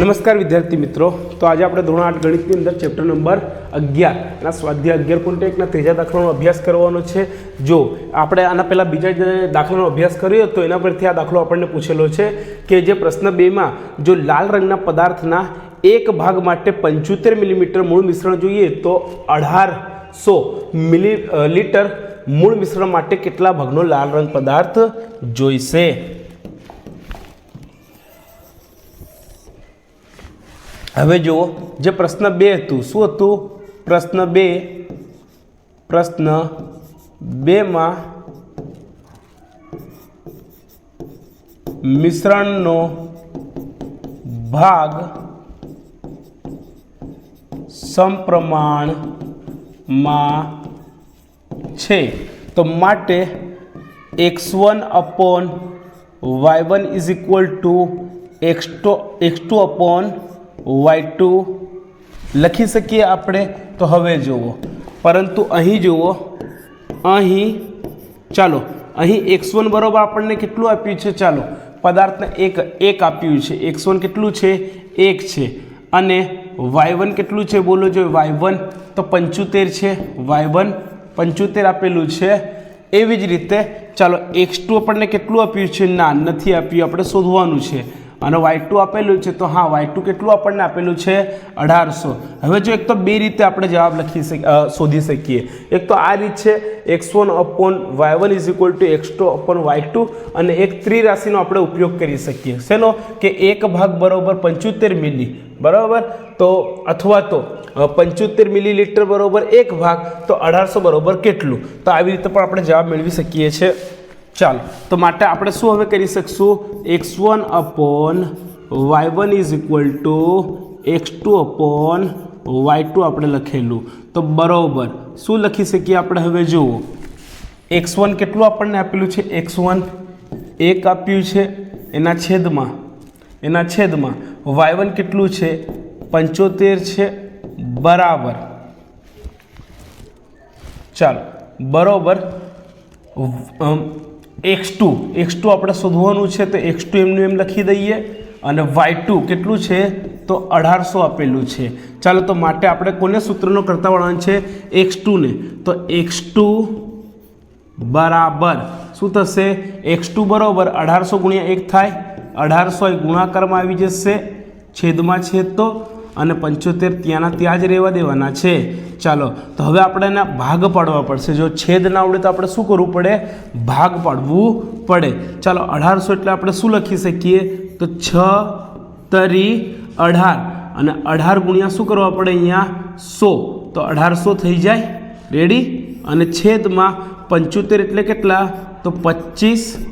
નમસ્કાર વિદ્યાર્થી મિત્રો. તો આજે આપણે ધોરણ આઠ ગણિતની અંદર ચેપ્ટર નંબર અગિયાર. એના સ્વાધ્યાય અગિયાર પોઈન્ટ એકના ત્રીજા દાખલાનો અભ્યાસ કરવાનો છે. જો આપણે આના પહેલાં બીજા દાખલાનો અભ્યાસ કર્યો હતો એના પરથી આ દાખલો આપણને પૂછેલો છે કે જે પ્રશ્ન બેમાં જો લાલ રંગના પદાર્થના એક ભાગ માટે પંચોતેર મિલીમીટર મૂળ મિશ્રણ જોઈએ તો અઢારસો મિલી લીટર મૂળ મિશ્રણ માટે કેટલા ભાગનો લાલ રંગ પદાર્થ જોઈશે? હવે જુઓ, જે પ્રશ્ન બે હતું, શું હતું? પ્રશ્ન બે, પ્રશ્ન બેમાં મિશ્રણનો ભાગ સમપ્રમાણમાં છે. તો માટે x one upon y one is equal to x two x two upon y two લખી શકીએ આપણે? તો હવે જુઓ. પરંતુ અહીં જુઓ. અહીં, ચાલો, અહીં એક્સ વન બરોબર આપણને કેટલું આપ્યું છે? ચાલો, પદાર્થને એક એક આપ્યું છે. એક્સ વન કેટલું છે? એક છે. અને વાય વન કેટલું છે? બોલો જો વાય વન તો પંચોતેર છે. વાય વન પંચોતેર આપેલું છે. એવી જ રીતે ચાલો એક્સ ટુ આપણને કેટલું આપ્યું છે? ના, નથી આપ્યું. આપણે શોધવાનું છે. અને વાય ટુ આપેલું છે, તો હા વાય ટુ કેટલું આપણને આપેલું છે? અઢારસો. હવે જો એક તો બે રીતે આપણે જવાબ લખી શકી શોધી શકીએ. એક તો આ રીત છે x one upon y one is equal to x two upon y two અને એક ત્રિરાશિનો આપણે ઉપયોગ કરી શકીએ. શેનો? કે એક ભાગ બરાબર પંચોતેર મિલી, બરાબર? તો અથવા તો પંચોતેર મિલીલીટર બરાબર એક ભાગ, તો અઢારસો બરોબર કેટલું? તો આવી રીતે પણ આપણે જવાબ મેળવી શકીએ છીએ. ચાલો, તો માટે આપણે શું હવે કરી શકશું? X one upon y one is equal to x two upon y two આપણે લખેલું. તો બરોબર, શું લખી શકીએ આપણે હવે જુઓ? એક્સ વન કેટલું આપણને આપેલું છે? એક્સ વન એક આપ્યું છે, એના છેદમાં એના છેદમાં વાય વન કેટલું છે? પંચોતેર છે, બરાબર. ચાલો, બરોબર. X two. એક્સ ટુ આપણે શોધવાનું છે તો એક્સ ટુ એમનું એમ લખી દઈએ. અને વાય ટુ કેટલું છે? તો અઢારસો આપેલું છે. ચાલો તો માટે આપણે કોને સૂત્રનો કરતા વળવાનું છે? એક્સ ટુને તો એક્સ ટુ બરાબર. શું થશે? એક્સ ટુ બરાબર અઢારસો ગુણ્યા એક થાય. અઢારસો એ ગુણાકારમાં આવી જશે. છેદમાં છેદ તો અને પંચોતેર ત્યાંના ત્યાં જ રહેવા દેવાના છે. ચાલો, તો હવે આપણે એના ભાગ પાડવા પડશે. જો છેદ ના આવડે તો આપણે શું કરવું પડે? ભાગ પાડવું પડે. ચાલો, અઢારસો એટલે આપણે શું લખી શકીએ? તો છ તરી અઢાર. અને અઢાર ગુણ્યા શું કરવા પડે અહીંયા? સો. તો અઢારસો થઈ જાય. રેડી અને છેદમાં પંચોતેર એટલે કેટલા? તો પચીસ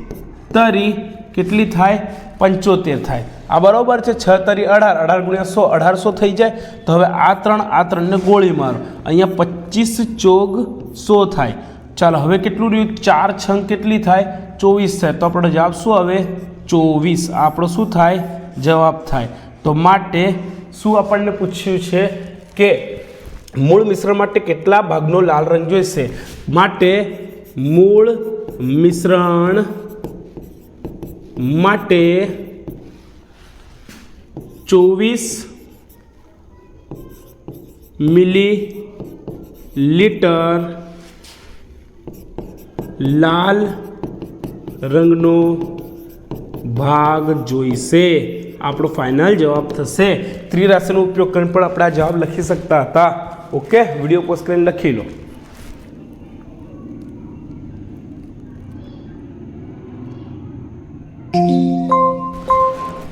તરી. કેટલી થાય? પંચોતેર થાય. આ બરાબર છે, છ તરી અઢાર અઢાર ગુણ્યા સો, અઢારસો થઈ જાય. તો હવે આ ત્રણ, આ ત્રણને ગોળી મારો. અહીંયા પચીસ ચોગ સો થાય. ચાલો, હવે કેટલું રહ્યું? ચાર છંગ કેટલી થાય? ચોવીસ થાય. તો આપણો જવાબ શું આવે? ચોવીસ. આપણો શું થાય? જવાબ થાય. તો માટે શું આપણને પૂછ્યું છે કે મૂળ મિશ્રણ માટે કેટલા ભાગનો લાલ રંગ જોઈશે? માટે મૂળ મિશ્રણ માટે ચોવીસ મિલી લીટર લાલ રંગનો ભાગ જોઈશે. આપણો ફાઇનલ જવાબ થશે. ત્રિરાશિનો ઉપયોગ કરીને પણ આપણે આ જવાબ લખી શકતા હતા. ઓકે વીડિયો પોસ્ટ કરીને લખી લો.